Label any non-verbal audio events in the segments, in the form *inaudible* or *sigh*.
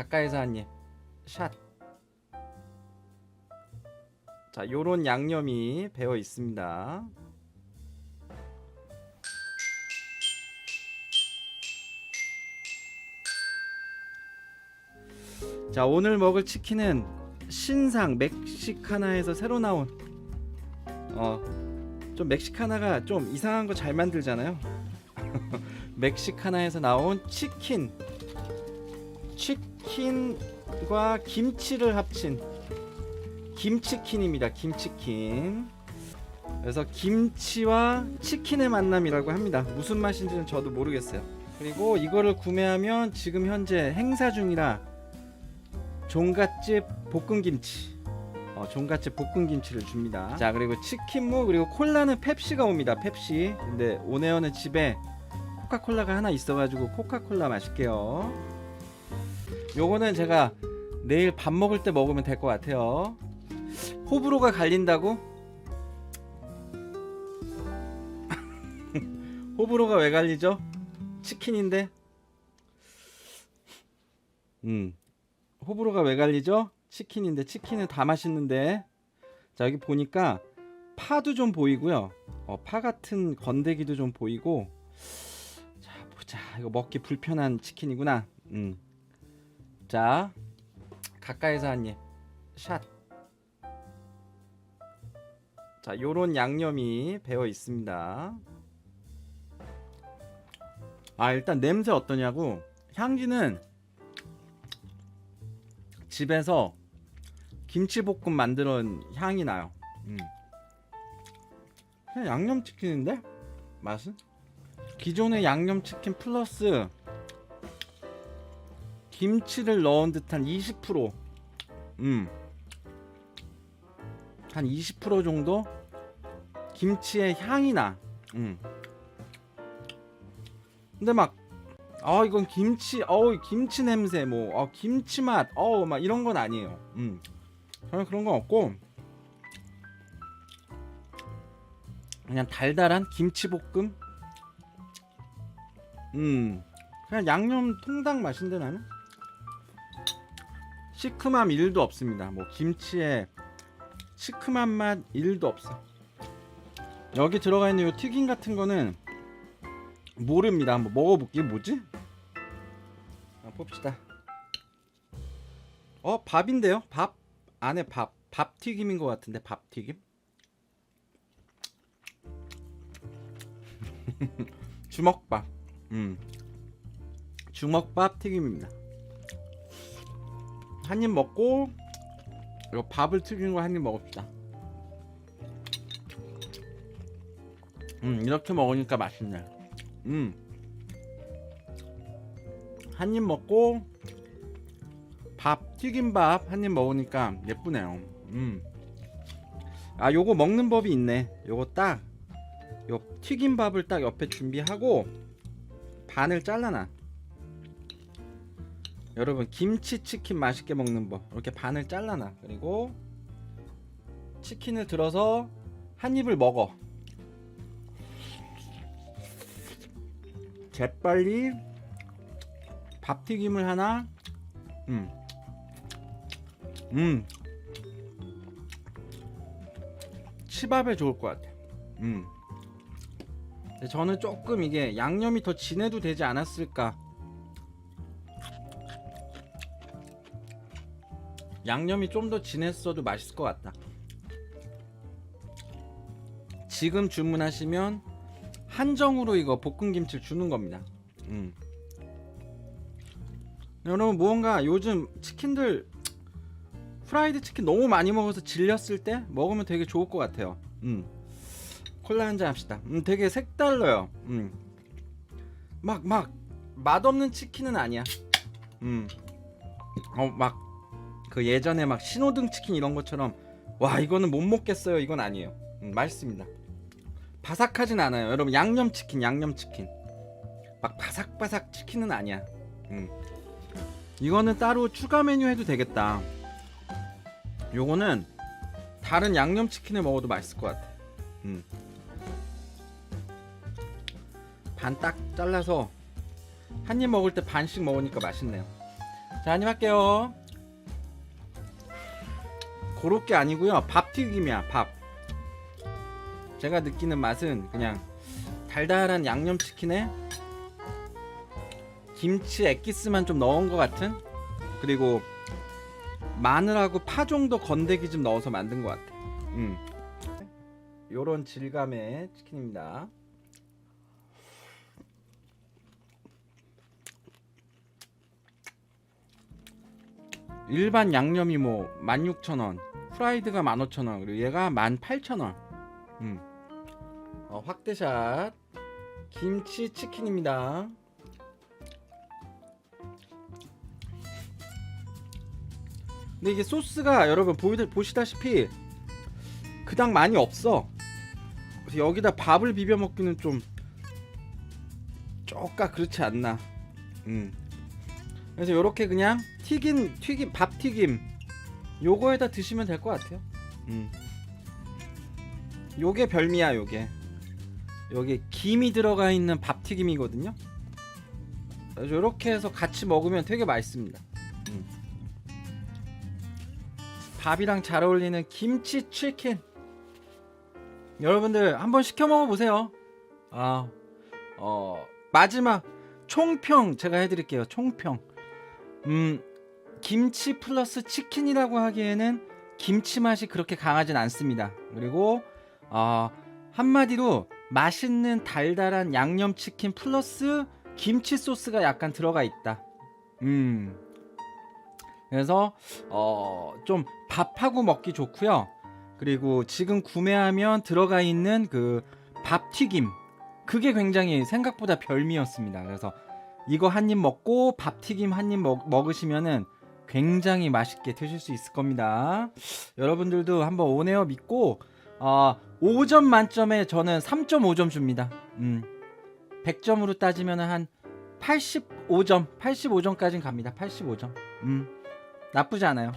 가까이서 한 입. 샷. 자, 요런 양념이 배어 있습니다. 자, 오늘 먹을 치킨은 신상 멕시카나에서 새로 나온 어, 좀 멕시카나가 좀 이상한 거 잘 만들잖아요. *laughs* 멕시카나에서 나온 치킨 치킨과 김치를 합친 김치킨입니다. 김치킨. 그래서 김치와 치킨의 만남이라고 합니다. 무슨 맛인지는 저도 모르겠어요. 그리고 이거를 구매하면 지금 현재 행사 중이라 종갓집 볶음김치. 어, 종갓집 볶음김치를 줍니다. 자 그리고 치킨무 그리고 콜라는 펩시가 옵니다. 펩시. 근데 오네어는 집에 코카콜라가 하나 있어가지고 코카콜라 마실게요. 요거는 제가 내일 밥 먹을 때 먹으면 될 것 같아요. 호불호가 갈린다고? *laughs* 호불호가 왜 갈리죠? 치킨인데. 음. 호불호가 왜 갈리죠? 치킨인데 치킨은 다 맛있는데. 자 여기 보니까 파도 좀 보이고요. 어, 파 같은 건더기도 좀 보이고. 자 보자. 이거 먹기 불편한 치킨이구나. 음. 자 가까이서 한 입. 샷. 자, 요런 양념이 배어 있습니다. 아, 일단 냄새 어떠냐고. 향기는 집에서 김치볶음 만드는 향이 나요. 음. 그냥 양념치킨인데? 맛은? 기존의 양념치킨 플러스 김치를 넣은 듯한 20% 음. 한 20% 정도 김치의 향이 나. 음. 근데 막, 아 이건 김치, 어우 김치 냄새, 뭐, 어, 김치 맛, 어우 막 이런 건 아니에요. 음. 저는 그런 건 없고, 그냥 달달한 김치볶음. 음, 그냥 양념 통닭 맛인데 나는. 시큼함 1도 없습니다. 뭐 김치에 시큼한 맛 1도 없어. 여기 들어가 있는 요 튀김 같은 거는 모릅니다. 한번 먹어볼게요. 뭐지? 한번 봅시다. 어 밥인데요? 밥 안에 밥. 밥 튀김인 것 같은데 밥 튀김? *laughs* 주먹밥. 음. 주먹밥 튀김입니다. 한 입 먹고 이거 밥을 튀긴 거 한 입 먹읍시다. 음 이렇게 먹으니까 맛있네. 음. 한 입 먹고 밥 튀김밥 한 입 먹으니까 예쁘네요. 음. 아 요거 먹는 법이 있네. 요거 딱 요 튀김밥을 딱 옆에 준비하고 반을 잘라놔. 여러분 김치 치킨 맛있게 먹는 법 이렇게 반을 잘라놔 그리고 치킨을 들어서 한 입을 먹어 재빨리 밥튀김을 하나 음. 음. 치밥에 좋을 것 같아 음. 저는 조금 이게 양념이 더 진해도 되지 않았을까 양념이 좀 더 진했어도 맛있을 것 같다. 지금 주문하시면 한정으로 이거 볶음김치를 주는 겁니다. 음. 여러분 무언가 요즘 치킨들 프라이드 치킨 너무 많이 먹어서 질렸을 때 먹으면 되게 좋을 것 같아요. 음. 콜라 한 잔 합시다. 음, 되게 색달라요. 음. 막, 막, 맛없는 치킨은 아니야. 음. 어, 막, 그 예전에 막 신호등 치킨 이런 것처럼 와 이거는 못 먹겠어요. 이건 아니에요. 음, 맛있습니다. 바삭하진 않아요. 여러분 양념 치킨 양념 치킨. 막 바삭바삭 치킨은 아니야. 음. 이거는 따로 추가 메뉴 해도 되겠다. 요거는 다른 양념 치킨을 먹어도 맛있을 것 같아. 음. 반 딱 잘라서 한 입 먹을 때 반씩 먹으니까 맛있네요. 자 한 입 할게요 고로케 아니고요. 밥 튀김이야 밥. 제가 느끼는 맛은 그냥 달달한 양념 치킨에 김치 액기스만 좀 넣은 것 같은? 그리고 마늘하고 파 정도 건더기 좀 넣어서 만든 것 같아. 음. 요런 질감의 치킨입니다. 일반 양념이 뭐 16,000원 프라이드가 15,000원 그리고 얘가 18,000원. 음. 어, 확대샷. 김치 치킨입니다. 근데 이게 소스가 여러분 보이, 보시다시피 그닥 많이 없어. 그래서 여기다 밥을 비벼 먹기는 좀 쪼까 그렇지 않나. 음. 그래서 요렇게 그냥 튀긴 튀김 밥 튀김 요거에다 드시면 될 것 같아요. 음. 요게 별미야 요게. 여기 김이 들어가 있는 밥 튀김이거든요. 그래서 요렇게 해서 같이 먹으면 되게 맛있습니다. 음. 밥이랑 잘 어울리는 김치 치킨. 여러분들 한번 시켜 먹어 보세요. 아, 어 마지막 총평 제가 해드릴게요. 총평. 음 김치 플러스 치킨이라고 하기에는 김치 맛이 그렇게 강하진 않습니다. 그리고 어, 한마디로 맛있는 달달한 양념 치킨 플러스 김치 소스가 약간 들어가 있다. 음. 그래서 어, 좀 밥하고 먹기 좋고요. 그리고 지금 구매하면 들어가 있는 그 밥 튀김 그게 굉장히 생각보다 별미였습니다. 그래서 이거 한 입 먹고 밥 튀김 한 입 먹으시면은 굉장히 맛있게 드실 수 있을 겁니다. 여러분들도 한번 오네어 믿고 어, 5점 만점에 저는 3.5점 줍니다. 음. 100점으로 따지면 한 85점, 85점까지는 갑니다. 85점. 음. 나쁘지 않아요.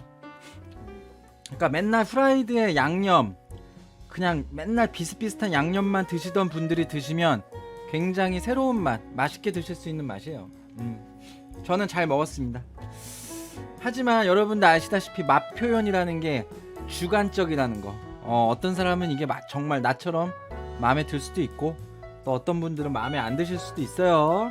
그러니까 맨날 프라이드에 양념 그냥 맨날 비슷비슷한 양념만 드시던 분들이 드시면 굉장히 새로운 맛, 맛있게 드실 수 있는 맛이에요. 음. 저는 잘 먹었습니다. 하지만 여러분들 아시다시피 맛 표현이라는 게 주관적이라는 거. 어, 어떤 사람은 이게 마- 정말 나처럼 마음에 들 수도 있고 또 어떤 분들은 마음에 안 드실 수도 있어요.